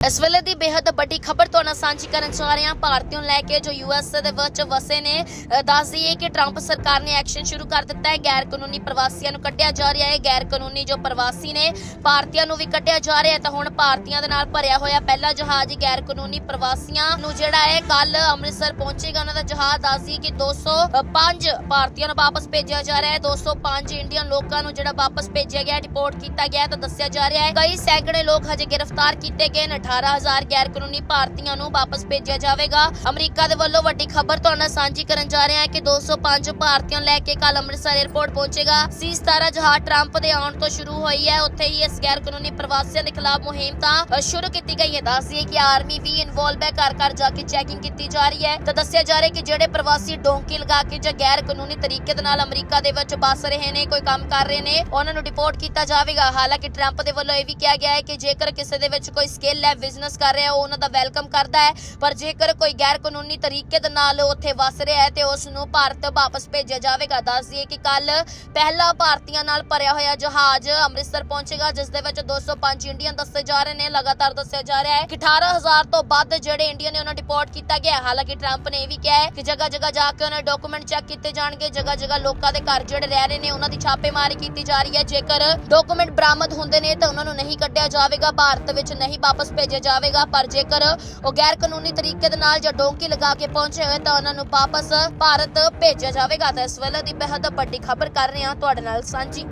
ਇਸ ਵੇਲੇ ਦੀ ਬੇहद ਵੱਡੀ ਖਬਰ ਤੋਂ ਸਾਂਝੀ ਕਰਨ ਜਾ ਰਹੇ ਹਾਂ। ਭਾਰਤੀਆਂ ਨੂੰ ਲੈ ਕੇ ਜੋ ਯੂਐਸਏ ਦੇ ਵਿੱਚ ਵਸੇ ਨੇ ਦੱਸ ਦਈਏ ਕਿ ਟਰੰਪ ਸਰਕਾਰ ਨੇ ਐਕਸ਼ਨ ਸ਼ੁਰੂ ਕਰ ਦਿੱਤਾ ਹੈ। ਗੈਰ ਕਾਨੂੰਨੀ ਪ੍ਰਵਾਸੀਆਂ ਨੂੰ ਕੱਢਿਆ ਜਾ ਰਿਹਾ ਹੈ। ਗੈਰ ਕਾਨੂੰਨੀ ਜੋ ਪ੍ਰਵਾਸੀ ਨੇ, ਭਾਰਤੀਆਂ ਨੂੰ ਵੀ ਕੱਢਿਆ ਜਾ ਰਿਹਾ ਹੈ। ਤਾਂ ਹੁਣ ਭਾਰਤੀਆਂ ਦੇ ਨਾਲ ਭਰਿਆ ਹੋਇਆ ਪਹਿਲਾ ਜਹਾਜ਼ ਗੈਰ ਕਾਨੂੰਨੀ ਪ੍ਰਵਾਸੀਆਂ ਨੂੰ ਜਿਹੜਾ ਹੈ ਕੱਲ ਅੰਮ੍ਰਿਤਸਰ ਪਹੁੰਚੇਗਾ। ਉਹਨਾਂ ਦਾ ਜਹਾਜ਼ ਦੱਸ ਦਈਏ ਕਿ 205 ਭਾਰਤੀਆਂ ਨੂੰ ਵਾਪਸ ਭੇਜਿਆ ਜਾ ਰਿਹਾ ਹੈ। 205 ਇੰਡੀਅਨ ਲੋਕਾਂ ਨੂੰ ਜਿਹੜਾ ਵਾਪਸ ਭੇਜਿਆ ਗਿਆ ਰਿਪੋਰਟ ਕੀਤਾ ਗਿਆ ਤਾਂ ਦੱਸਿਆ ਜਾ ਰਿਹਾ ਹੈ, ਕਈ ਸੈਂਕੜੇ ਲੋਕ ਹਜੇ ਗ੍ਰਿਫਤਾਰ ਕੀਤੇ ਗਏ ਨੇ। 18000 ਗੈਰ ਕਾਨੂੰਨੀ ਭਾਰਤੀਆਂ ਨੂੰ ਵਾਪਸ ਭੇਜਿਆ ਜਾਵੇਗਾ। ਅਮਰੀਕਾ ਦੇ ਵੱਲੋਂ ਵੱਡੀ ਖਬਰ ਤੁਹਾਡੇ ਸਾਂਝੀ ਕਰਨ ਜਾ ਰਹੇ ਹਾਂ ਕਿ 205 ਭਾਰਤੀਆਂ ਨੂੰ ਲੈ ਕੇ ਕੱਲ ਅੰਮ੍ਰਿਤਸਰ 에ਅਰਪੋਰਟ ਪਹੁੰਚੇਗਾ। ਸੀ 17 ਜਹਾਜ਼ ਟਰੰਪ ਦੇ ਆਉਣ ਤੋਂ ਸ਼ੁਰੂ ਹੋਈ ਹੈ। ਉੱਥੇ ਹੀ ਇਸ ਗੈਰ ਕਾਨੂੰਨੀ ਪ੍ਰਵਾਸੀਆਂ ਦੇ ਖਿਲਾਫ ਮੁਹਿੰਮ ਤਾਂ ਸ਼ੁਰੂ ਕੀਤੀ ਗਈ ਹੈ। ਦੱਸਦੀਏ ਕਿ ਆਰਮੀ ਵੀ ਇਨਵੋਲਵ ਹੈ। ਘਰ ਘਰ ਜਾ ਕੇ ਚੈਕਿੰਗ ਕੀਤੀ ਜਾ ਰਹੀ ਹੈ। ਤਾਂ ਦੱਸਿਆ ਜਾ ਰਿਹਾ ਕਿ ਜਿਹੜੇ ਪ੍ਰਵਾਸੀ ਡੋਂਕੀ ਲਗਾ ਕੇ ਜਾਂ ਗੈਰ ਕਾਨੂੰਨੀ ਤਰੀਕੇ ਦੇ ਨਾਲ ਅਮਰੀਕਾ ਦੇ ਵਿੱਚ ਵੱਸ ਰਹੇ ਨੇ, ਕੋਈ ਕੰਮ ਕਰ ਰਹੇ ਨੇ, ਉਹਨਾਂ ਨੂੰ ਡਿਪੋਰਟ ਕੀਤਾ ਜਾਵੇਗਾ। ਹਾਲਾਂਕਿ ਟਰੰਪ ਦੇ ਵੱਲੋਂ ਇਹ ਵੀ ਕਿਹਾ ਗਿਆ ਹੈ ਕਿ ਜੇਕਰ ਕਿਸੇ ਦੇ ਵਿੱਚ ਕੋਈ ਸਕਿੱਲ ਹੈ ਬਿਜ਼ਨਸ ਕਰ ਰਿਹਾ, ਉਹ ਉਹਨਾਂ ਦਾ ਵੈਲਕਮ ਕਰਦਾ ਹੈ। ਪਰ ਜੇਕਰ ਕੋਈ ਗੈਰ ਕਾਨੂੰਨੀ ਤਰੀਕੇ ਦੇ ਨਾਲ ਉੱਥੇ ਵਸ ਰਿਹਾ ਹੈ ਤੇ ਉਸ ਨੂੰ ਭਾਰਤ ਵਾਪਸ ਭੇਜਿਆ ਜਾਵੇਗਾ, ਦੱਸ ਦਈਏ ਕਿ ਕੱਲ ਪਹਿਲਾ ਭਾਰਤੀਆਂ ਨਾਲ ਭਰਿਆ ਹੋਇਆ ਜਹਾਜ਼ ਅੰਮ੍ਰਿਤਸਰ ਪਹੁੰਚੇਗਾ, ਜਿਸ ਦੇ ਵਿੱਚ 205 ਇੰਡੀਅਨ ਦੱਸੇ ਜਾ ਰਹੇ ਨੇ। ਲਗਾਤਾਰ ਦੱਸਿਆ ਜਾ ਰਿਹਾ ਹੈ ਕਿ 18000 ਤੋਂ ਵੱਧ ਜਿਹੜੇ ਇੰਡੀਅਨ ਨੇ ਉਹਨਾਂ ਡਿਪੋਰਟ ਕੀਤਾ ਗਿਆ ਹਾਲਾਂਕਿ ਟਰੰਪ ਨੇ ਇਹ ਵੀ ਕਿਹਾ ਹੈ ਕਿ ਜਗ੍ਹਾ ਜਗ੍ਹਾ ਜਾ ਕੇ ਉਹਨਾਂ ਡਾਕੂਮੈਂਟ ਚੈੱਕ ਕੀਤੇ ਜਾਣਗੇ। ਜਗ੍ਹਾ ਜਗ੍ਹਾ ਲੋਕਾਂ ਦੇ ਘਰ ਜਿਹੜੇ ਰਹਿ ਰਹੇ ਨੇ, ਉਹਨਾਂ ਦੀ ਛਾਪੇਮਾਰੀ ਕੀਤੀ ਜਾ ਰਹੀ ਹੈ। ਜੇਕਰ ਡਾਕੂਮੈਂਟ ਬਰਾਮਦ ਹੁੰਦੇ ਨੇ ਤਾਂ ਉਹਨਾਂ ਨੂੰ ਨਹੀਂ ਕੱਢਿਆ ਜਾਵੇਗਾ। ਭਾਰਤ ਵਿੱਚ ਨਹੀਂ ਵਾਪਸ ਭੇਜ ਭੇਜਿਆ ਜਾਵੇਗਾ, ਪਰ ਜੇਕਰ ਉਹ ਗੈਰ ਕਾਨੂੰਨੀ ਤਰੀਕੇ ਦੇ ਨਾਲ ਜਾਂ ਡੋਂਕੀ ਲਗਾ ਕੇ ਪਹੁੰਚੇ ਹੋਏ, ਤਾਂ ਉਹਨਾਂ ਨੂੰ ਵਾਪਸ ਭਾਰਤ ਭੇਜਿਆ ਜਾਵੇਗਾ। ਤਾਂ ਇਸ ਵੇਲੇ ਦੀ ਬੇਹੱਦ ਵੱਡੀ ਖਬਰ ਕਰ ਰਹੇ ਹਾਂ ਤੁਹਾਡੇ ਨਾਲ ਸਾਂਝੀ।